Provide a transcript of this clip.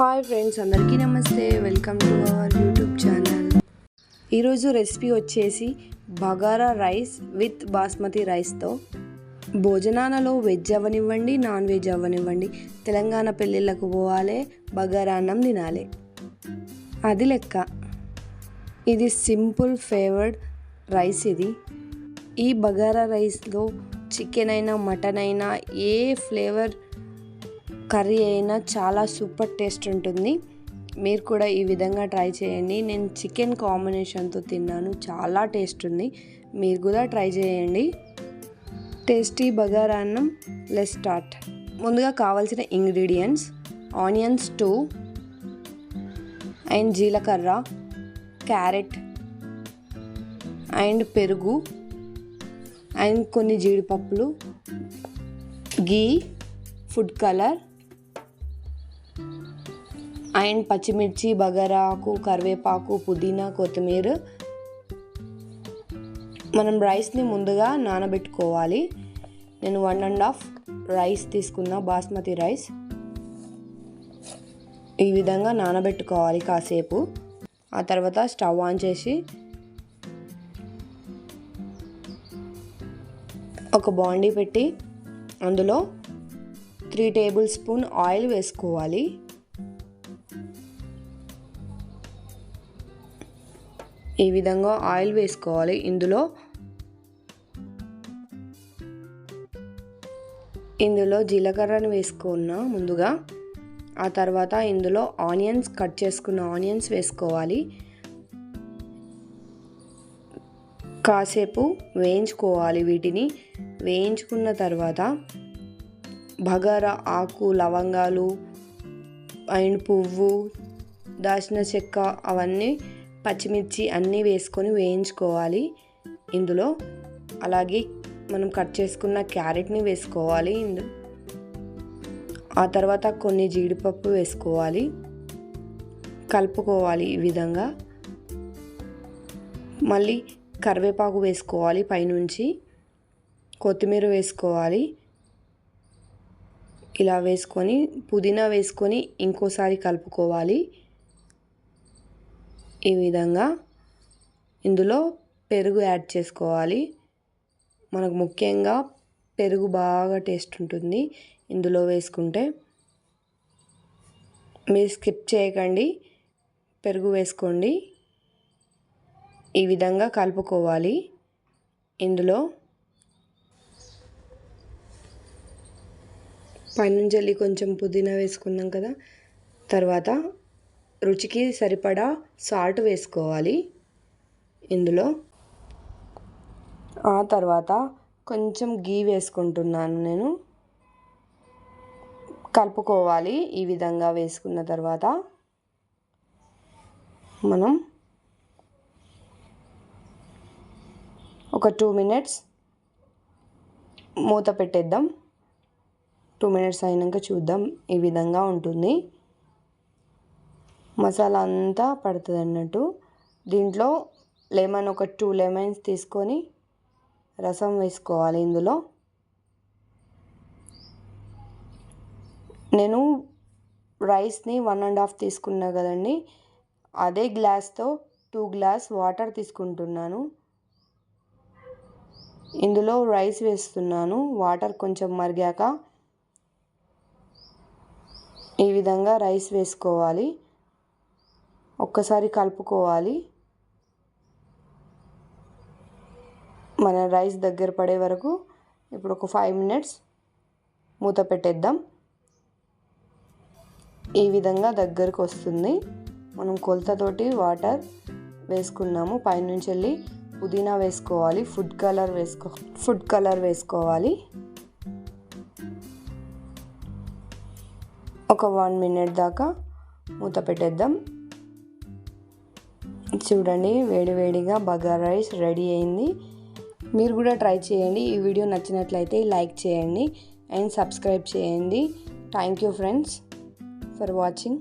Hi friends అందరికీ నమస్తే. Welcome to our YouTube channel. ఈరోజు రెసిపీ వచ్చేసి బగారా రైస్ విత్ బాస్మతి రైస్తో. భోజనాలలో వెజ్ అవ్వనివ్వండి నాన్ వెజ్ అవ్వనివ్వండి. తెలంగాణ పెళ్ళిళ్ళకు పోవాలి బగారా అన్నం తినాలి. అది లెక్క. ఇది సింపుల్ ఫేవర్డ్ రైస్ ఇది. ఈ బగారా రైస్లో చికెన్ అయినా మటన్ అయినా ఏ ఫ్లేవర్ కర్రీ అయినా చాలా సూపర్ టేస్ట్ ఉంటుంది. మీరు కూడా ఈ విధంగా ట్రై చేయండి. నేను చికెన్ కాంబినేషన్తో తిన్నాను. చాలా టేస్ట్ ఉంది. మీరు కూడా ట్రై చేయండి. టేస్టీ బగారా అన్నం. లెస్ స్టార్ట్ ముందుగా కావాల్సిన ఇంగ్రీడియంట్స్. ఆనియన్స్ టూ అండ్ జీలకర్ర. క్యారెట్. అండ్ పెరుగు. అండ్ కొన్ని జీడిపప్పులు. గీ ఫుడ్ కలర్. అండ్ పచ్చిమిర్చి బగరాకు కరివేపాకు పుదీనా కొత్తిమీర. మనం రైస్ని ముందుగా నానబెట్టుకోవాలి. నేను వన్ అండ్ హాఫ్ రైస్ తీసుకున్న బాస్మతి రైస్. ఈ విధంగా నానబెట్టుకోవాలి కాసేపు. ఆ తర్వాత స్టవ్ ఆన్ చేసి ఒక బాండీ పెట్టి అందులో త్రీ టేబుల్ స్పూన్ ఆయిల్ వేసుకోవాలి. ఈ విధంగా ఆయిల్ వేసుకోవాలి. ఇందులో ఇందులో జీలకర్రను వేసుకున్న ముందుగా ఆ తర్వాత ఇందులో ఆనియన్స్ కట్ చేసుకున్న ఆనియన్స్ వేసుకోవాలి. కాసేపు వేయించుకోవాలి వీటిని. వేయించుకున్న తర్వాత బగారా ఆకు లవంగాలు అండ్ పువ్వు దాచిన చెక్క అవన్నీ పచ్చిమిర్చి అన్నీ వేసుకొని వేయించుకోవాలి ఇందులో. అలాగే మనం కట్ చేసుకున్న క్యారెట్ని వేసుకోవాలి ఆ తర్వాత కొన్ని జీడిపప్పు వేసుకోవాలి. కలుపుకోవాలి ఈ విధంగా. మళ్ళీ కరివేపాకు వేసుకోవాలి పైనుంచి. కొత్తిమీర వేసుకోవాలి. ఇలా వేసుకొని పుదీనా వేసుకొని ఇంకోసారి కలుపుకోవాలి. ఈ విధంగా ఇందులో పెరుగు యాడ్ చేసుకోవాలి. మనకు ముఖ్యంగా పెరుగు బాగా టేస్ట్ ఉంటుంది ఇందులో వేసుకుంటే. మీరు స్కిప్ చేయకండి పెరుగు వేసుకోండి. ఈ విధంగా కలుపుకోవాలి. ఇందులో పైనుంచి కొంచెం పుదీనా వేసుకున్నాం కదా తర్వాత రుచికి సరిపడా సాల్ట్ వేసుకోవాలి ఇందులో. ఆ తర్వాత కొంచెం గీ వేసుకుంటున్నాను నేను. కలుపుకోవాలి ఈ విధంగా వేసుకున్న తర్వాత. మనం ఒక టూ మినిట్స్ మూత పెట్టేద్దాం. టూ మినిట్స్ అయినాక చూద్దాం ఈ విధంగా ఉంటుంది. మసాలా అంతా పడుతుంది అన్నట్టు దీంట్లో లెమన్ ఒక టూ లెమన్స్ తీసుకొని రసం వేసుకోవాలి ఇందులో. నేను రైస్ని వన్ అండ్ హాఫ్ తీసుకున్నా కదండి. అదే గ్లాస్తో టూ గ్లాస్ వాటర్ తీసుకుంటున్నాను. ఇందులో రైస్ వేస్తున్నాను. వాటర్ కొంచెం మరిగాక ఈ విధంగా రైస్ వేసుకోవాలి. ఒక్కసారి కలుపుకోవాలి. మన రైస్ దగ్గర పడే వరకు ఇప్పుడు ఒక ఫైవ్ మినిట్స్ మూత పెట్టేద్దాం. ఈ విధంగా దగ్గరకు వస్తుంది. మనం కొలతతోటి వాటర్ వేసుకున్నాము. పైనుంచి వెళ్ళి పుదీనా వేసుకోవాలి. ఫుడ్ కలర్ వేసుకో ఫుడ్ కలర్ వేసుకోవాలి. ఒక వన్ మినిట్ దాకా మూత పెట్టేద్దాం. చూడండి వేడివేడిగా బగార్ బగారా రైస్ రెడీ అయింది. మీరు కూడా ట్రై చేయండి. ఈ వీడియో నచ్చినట్లయితే లైక్ చేయండి అండ్ సబ్స్క్రైబ్ చేయండి. Thank you friends for watching.